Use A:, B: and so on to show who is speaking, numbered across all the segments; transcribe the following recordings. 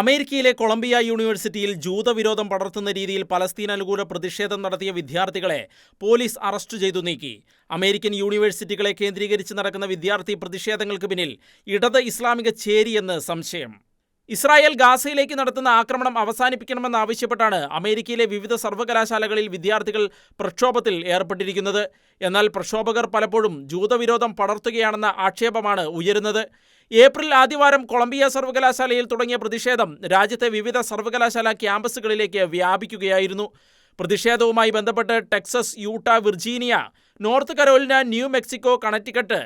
A: അമേരിക്കയിലെ കൊളംബിയ യൂണിവേഴ്സിറ്റിയിൽ ജൂതവിരോധം പടർത്തുന്ന രീതിയിൽ പലസ്തീൻ അനുകൂല പ്രതിഷേധം നടത്തിയ വിദ്യാർത്ഥികളെ പോലീസ് അറസ്റ്റ് ചെയ്തു നീക്കി. അമേരിക്കൻ യൂണിവേഴ്സിറ്റികളെ കേന്ദ്രീകരിച്ച് നടക്കുന്ന വിദ്യാർത്ഥി പ്രതിഷേധങ്ങൾക്ക് പിന്നിൽ ഇടത് ഇസ്ലാമിക ചേരിയെന്ന് സംശയം. ഇസ്രായേൽ ഗാസയിലേക്ക് നടത്തുന്ന ആക്രമണം അവസാനിപ്പിക്കണമെന്നാവശ്യപ്പെട്ടാണ് അമേരിക്കയിലെ വിവിധ സർവകലാശാലകളിൽ വിദ്യാർത്ഥികൾ പ്രക്ഷോഭത്തിൽ ഏർപ്പെട്ടിരിക്കുന്നത്. എന്നാൽ പ്രക്ഷോഭകർ പലപ്പോഴും ജൂതവിരോധം പടർത്തുകയാണെന്ന ആക്ഷേപമാണ് ഉയരുന്നത്. ഏപ്രിൽ ആദ്യവാരം കൊളംബിയ സർവകലാശാലയിൽ തുടങ്ങിയ പ്രതിഷേധം രാജ്യത്തെ വിവിധ സർവകലാശാല ക്യാമ്പസുകളിലേക്ക് വ്യാപിക്കുകയായിരുന്നു. പ്രതിഷേധവുമായി ബന്ധപ്പെട്ട് Texas Utah Virginia North Carolina New Mexico Connecticut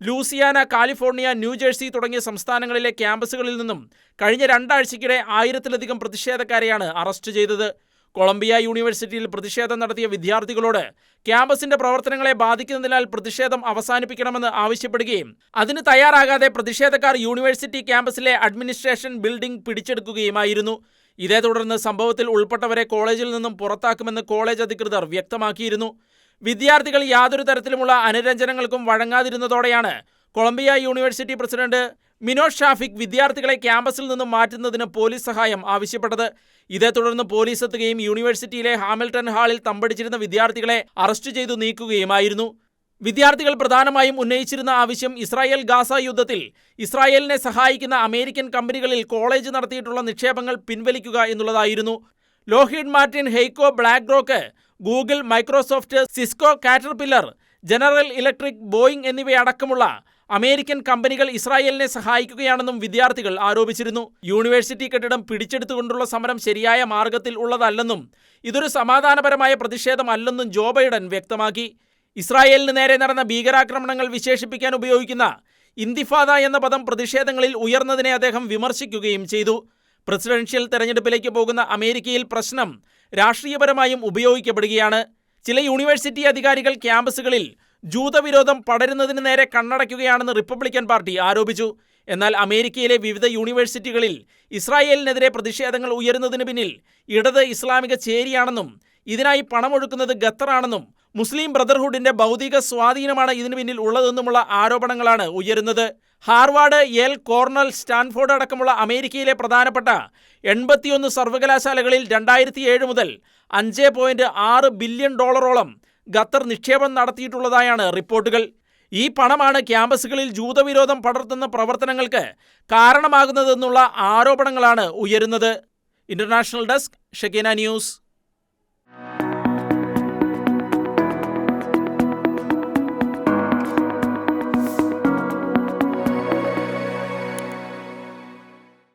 A: Louisiana California New Jersey തുടങ്ങിയ സംസ്ഥാനങ്ങളിലെ ക്യാമ്പസുകളിൽ നിന്നും കഴിഞ്ഞ രണ്ടാഴ്ചയ്ക്കിടെ ആയിരത്തിലധികം പ്രതിഷേധക്കാരെയാണ് അറസ്റ്റ് ചെയ്തത്. കൊളംബിയ യൂണിവേഴ്സിറ്റിയിൽ പ്രതിഷേധം നടത്തിയ വിദ്യാർത്ഥികളോട് ക്യാമ്പസിന്റെ പ്രവർത്തനങ്ങളെ ബാധിക്കുന്നതിനാൽ പ്രതിഷേധം അവസാനിപ്പിക്കണമെന്ന് ആവശ്യപ്പെടുകയും അതിന് തയ്യാറാകാതെ പ്രതിഷേധക്കാർ യൂണിവേഴ്സിറ്റി ക്യാമ്പസിലെ അഡ്മിനിസ്ട്രേഷൻ ബിൽഡിംഗ് പിടിച്ചെടുക്കുകയുമായിരുന്നു. ഇതേ തുടർന്ന് സംഭവത്തിൽ ഉൾപ്പെട്ടവരെ കോളേജിൽ നിന്നും പുറത്താക്കുമെന്ന് കോളേജ് അധികൃതർ വ്യക്തമാക്കിയിരുന്നു. വിദ്യാർത്ഥികൾ യാതൊരു തരത്തിലുമുള്ള അനുരഞ്ജനങ്ങൾക്കും വഴങ്ങാതിരുന്നതോടെയാണ് Columbia University president Minouche Shafik വിദ്യാർത്ഥികളെ ക്യാമ്പസിൽ നിന്നും മാറ്റുന്നതിന് പോലീസ് സഹായം ആവശ്യപ്പെട്ടത്. ഇതേ തുടർന്ന് പോലീസ് എത്തുകയും യൂണിവേഴ്സിറ്റിയിലെ ഹാമിൽട്ടൺ ഹാളിൽ തമ്പടിച്ചിരുന്ന വിദ്യാർത്ഥികളെ അറസ്റ്റ് ചെയ്തു നീക്കുകയുമായിരുന്നു. വിദ്യാർത്ഥികൾ പ്രധാനമായും ഉന്നയിച്ചിരുന്ന ആവശ്യം ഇസ്രായേൽ ഗാസ യുദ്ധത്തിൽ ഇസ്രായേലിനെ സഹായിക്കുന്ന അമേരിക്കൻ കമ്പനികളിൽ കോളേജ് നടത്തിയിട്ടുള്ള നിക്ഷേപങ്ങൾ പിൻവലിക്കുക എന്നുള്ളതായിരുന്നു. Lockheed Martin Heico BlackRock Google Microsoft Cisco Caterpillar General Electric Boeing എന്നിവയടക്കമുള്ള American കമ്പനികൾ ഇസ്രായേലിനെ സഹായിക്കുകയാണെന്നും വിദ്യാർത്ഥികൾ ആരോപിച്ചിരുന്നു. യൂണിവേഴ്സിറ്റി കെട്ടിടം പിടിച്ചെടുത്തുകൊണ്ടുള്ള സമരം ശരിയായ മാർഗത്തിൽ ഉള്ളതല്ലെന്നും ഇതൊരു സമാധാനപരമായ പ്രതിഷേധമല്ലെന്നും ജോ ബൈഡൻ വ്യക്തമാക്കി. ഇസ്രായേലിന് നേരെ നടന്ന ഭീകരാക്രമണങ്ങൾ വിശേഷിപ്പിക്കാൻ ഉപയോഗിക്കുന്ന ഇന്തിഫാദ എന്ന പദം പ്രതിഷേധങ്ങളിൽ ഉയർന്നതിനെ അദ്ദേഹം വിമർശിക്കുകയും ചെയ്തു. പ്രസിഡൻഷ്യൽ തെരഞ്ഞെടുപ്പിലേക്ക് പോകുന്ന അമേരിക്കയിൽ പ്രശ്നം രാഷ്ട്രീയപരമായും ഉപയോഗിക്കപ്പെടുകയാണ്. ചില യൂണിവേഴ്സിറ്റി അധികാരികൾ ക്യാമ്പസുകളിൽ ജൂതവിരോധം പടരുന്നതിന് നേരെ കണ്ണടയ്ക്കുകയാണെന്ന് റിപ്പബ്ലിക്കൻ പാർട്ടി ആരോപിച്ചു. എന്നാൽ അമേരിക്കയിലെ വിവിധ യൂണിവേഴ്സിറ്റികളിൽ ഇസ്രായേലിനെതിരെ പ്രതിഷേധങ്ങൾ ഉയരുന്നതിന് പിന്നിൽ ഇടത് ഇസ്ലാമിക ചേരിയാണെന്നും ഇതിനായി പണമൊഴുക്കുന്നത് ഖത്തറാണെന്നും മുസ്ലിം ബ്രദർഹുഡിന്റെ ഭൗതിക സ്വാധീനമാണ് ഇതിനു പിന്നിൽ ഉള്ളതെന്നുമുള്ള ആരോപണങ്ങളാണ് ഉയരുന്നത്. ഹാർവാർഡ് യേൽ കോർണൽ സ്റ്റാൻഫോർഡ് അടക്കമുള്ള അമേരിക്കയിലെ പ്രധാനപ്പെട്ട എൺപത്തിയൊന്ന് സർവകലാശാലകളിൽ രണ്ടായിരത്തി ഏഴ് മുതൽ അഞ്ച് പോയിന്റ് ആറ് ബില്യൺ ഡോളറോളം ഖത്തർ നിക്ഷേപം നടത്തിയിട്ടുള്ളതായാണ് റിപ്പോർട്ടുകൾ. ഈ പണമാണ് ക്യാമ്പസുകളിൽ ജൂതവിരോധം പടർത്തുന്ന പ്രവർത്തനങ്ങൾക്ക് കാരണമാകുന്നതെന്നുള്ള ആരോപണങ്ങളാണ് ഉയരുന്നത്. International desk Shakeena news.